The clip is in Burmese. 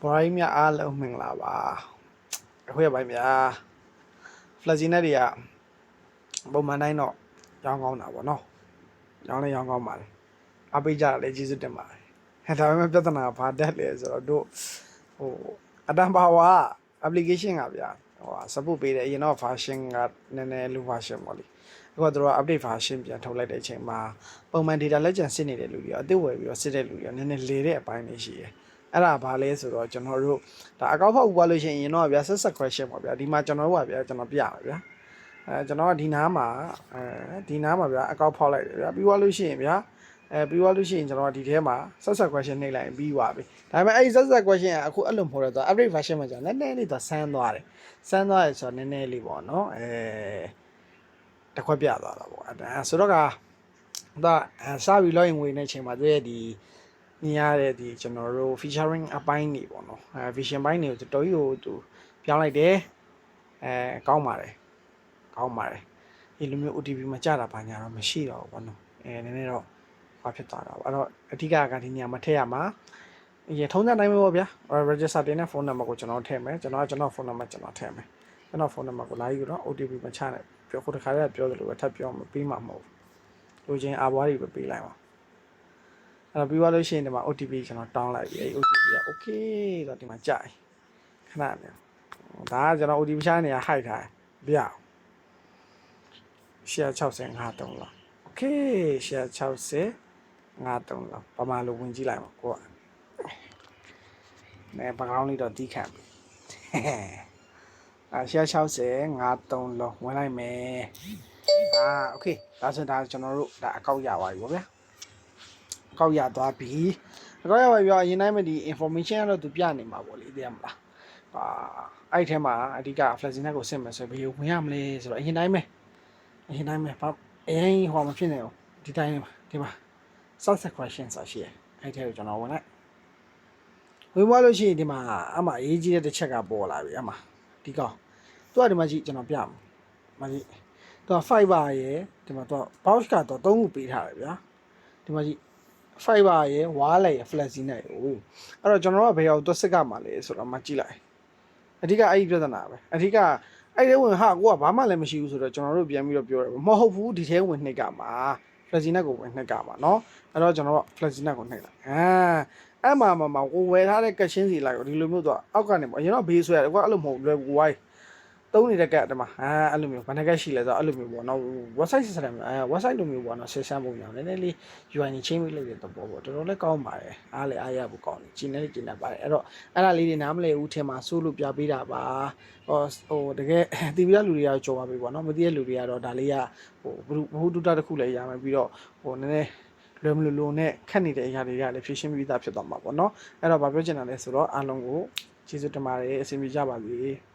ဘော်ရိုင်းများအားလုံးမင်္ဂလာပါအခုရပိုင်းများ flashy net တွေကပုံမှန်တိုင်းတော့ရောင်းကောင်းတာပေါ့နော်ရောင်းလဲရောင်းကောင်းပါလေအပိတ်ကြတာလည်းကျေးဇူးတင်ပါတယ်ဟဲ့ဒါပေမဲ့ပြဿနာကဘာတက်လဲဆိုတော့တို့ဟိုအတန်ပါဝါ application ကဗျာ ဟို support ပေးတယ်အရင်တော့ version ကနည်းနည်းလူ version ပေါ့လေအခုကတို့က update version ပြန်ထုတ်လိုက်တဲ့အချိန်မှာပုံမှန် data လက်ကျန်စစ်နေတဲ့လူတွေရောအသစ်ဝယ်ပြီးတော့စစ်တဲ့လူတွေရောနည်းနည်းလေတဲ့အပိုင်းတွေရှိတယ်အဲ့ဒါဘာလဲဆိုတော့ကျွန်တော်တို့ဒါအကောက်ဖောက်ပွားလို့ရှိရင်ရင်တော့ဗျာဆက်ဆက် question ပေါ့ဗျာဒီမှာကျွန်တော်တို့ကဗျာကျွန်တော်ပြရမှာဗျာအဲကျွန်တော်ကဒီနားမှာအဲဒီနားမှာဗျာအကောက်ဖောက်လိုက်တယ်ဗျာပြီးသွားလို့ရှိရင်ဗျာ အဲပြီးသွားလို့ရှိရင်ကျွန်တော်ကဒီထဲမှာဆက်ဆက် question နှိပ်လိုက်ရင်ပြီးသွားပြီဒါပေမဲ့အဲ့ဒီဆက်ဆက် question ကအခုအဲ့လိုမဟုတ်တော့ update version မှာကျတော့နည်းနည်းလေးတော့ဆန်းသွားတယ်ဆန်းသွားရဆိုတော့နည်းနည်းလေးပေါ့နော်အဲတစ်ခွက်ပြသွားတာပေါ့အဲဒါဆိုတော့ကဒါစပြီး login ဝင်တဲ့အချိန်မှာသူရဲ့ဒီမြင်ရတဲ့ဒီကျွန်တော်တို့ featuring အပိုင်းတွေပေါ့နော်အဲ vision ပိုင်းတွေကိုတော်တော်ကြီးကိုသူပြောင်းလိုက်တယ်အဲကောင်းပါတယ်ကောင်းပါတယ်ဒီလိုမျိုး OTP မှာကြာတာဘာညာတော့မရှိတော့ဘူးပေါ့နော်အဲနည်းနည်းတော့ ပါဖြစ်သွားတာပေါ့အဲ့တော့အဓိကကဒီနေရာမှာထည့်ရမှာရေထုံးတဲ့အတိုင်းပဲပေါ့ဗျာ register တင်တဲ့ဖုန်းနံပါတ်ကိုကျွန်တော်ထည့်မယ်ကျွန်တော်ကကျွန်တော်ဖုန်းနံပါတ်ကျွန်တော်ထည့်မယ်ကျွန်တော်ဖုန်းနံပါတ်ကိုလာယူတော့ OTP မချနဲ့ပြောခုတခါတည်းကပြောသလိုပဲထပ်ပြောမပြီးမှမဟုတ်ဘူးလူချင်းအဘွားတွေပဲပေးလိုက်ပါအဲ့တော့ပြီးသွားလို့ရှိရင်ဒီမှာ OTP ကျွန်တော်တောင်းလိုက်ပြီအဲ့ OTP က okay ဆိုတော့ဒီမှာကြာခဏနေဒါကကျွန်တော် OTP ချနေရဟိုက်ထားဗျာ165တုံးလား okay 165 ငါးသုံးလောက်ပမာလိုဝင်ကြည့်လိုက်ပါကိုကနဲပကောင်းလေးတော့တီးခံအာရှာ60ငါးသုံးလောက်ဝင်လိုက်မယ်အာโอเคဒါဆိုဒါကျွန်တော်တို့ဒါအကောက်ရပါပြီဗောဗျာအကောက်ရသွားပြီအကောက်ရပါပြီအရင်တိုင်းမဒီ information ကတော့သူပြနေမှာဗောလေသိရမလားအာအဲ့ထဲမှာအဓိက flexing net ကိုစစ်မယ်ဆိုဘယ်လိုဝင်ရမလဲဆိုတော့အရင်တိုင်းပဲအရင်တိုင်းပဲဘာအရင်ဟောမဖြစ်နေအောင်ဒီတိုင်းပဲဒီမှာ subset question ဆိုရှိရအဲ့ထဲကိုကျွန်တော်ဝင်လိုက်ဝင်သွားလို့ရှိရင်ဒီမှာအမှအရေးကြီးတဲ့တစ်ချက်ကပေါ်လာပြီအမှဒီကောင်သူကဒီမှာကြည့်ကျွန်တော်ပြမယ်မကြည့်သူက fiber ရယ်ဒီမှာသူက box ကတော့၃ခုပေးထားတယ်ဗျာဒီမှာကြည့် fiber ရယ် wire ရယ် flexi နဲ့ဟိုအဲ့တော့ကျွန်တော်ကဘယ်အောင်သူစစ်ကမှာလဲဆိုတော့မှကြည့်လိုက်အဓိကအဲ့ဒီပြဿနာပဲအဓိကအဲ့ဒီဝင်ဟာကိုကဘာမှလည်းမရှိဘူးဆိုတော့ကျွန်တော်တို့ပြန်ပြီးတော့ပြောတယ်မဟုတ်ဘူးဒီထဲဝင်နှိပ်ကမှာ flexi-net ကိုဝင်နှိပ်ကမှာเนาะအဲ့တော့ကျွန်တော်က flexi-net ကိုနှိပ်လိုက်အာအဲ့မှာမှာမှာကိုဝယ်ထားတဲ့ကက်ရှင်းစီလိုက်ကိုဒီလိုမျိုးတော့အောက်ကနေပေါ့အရင်တော့ဘေးဆွဲရတယ်ကွာအဲ့လိုမဟုတ်လွယ်ကူဝိုင်း တုံးနေတဲ့ကက်အတမအာအဲ့လိုမျိုးဘာနဲ့ကက်ရှိလဲဆိုတော့အဲ့လိုမျိုးပေါ့နော် website system အဲ website လိုမျိုးပေါ့နော် system ပုံညာနည်းနည်းလေး UI နဲ့ change လုပ်တဲ့သဘောပေါ့တော်တော်လေးကောင်းပါတယ်အားလည်းအားရဖို့ကောင်းတယ်ကျင်းနေကျင်းနေပါတယ်အဲ့တော့အဲ့ဒါလေးတွေနားမလည်ဘူးထင်မှာစိုးလို့ပြပေးတာပါဟောဟိုတကယ်တီဗီရလူတွေကကြော်ပါပြီပေါ့နော်မသိတဲ့လူတွေကတော့ဒါလေးကဟိုဘုဒ္ဓတုတတစ်ခုလည်းရမယ်ပြီးတော့ဟိုနည်းနည်းလွယ်မလို့လို့နဲ့ခက်နေတဲ့အရာတွေကလည်းဖြည့်ရှင်းပြီးသားဖြစ်သွားမှာပေါ့နော်အဲ့တော့ဗာပြောချင်တာလဲဆိုတော့အားလုံးကိုကျေးဇူးတင်ပါတယ်အစီအမီကြပါစေ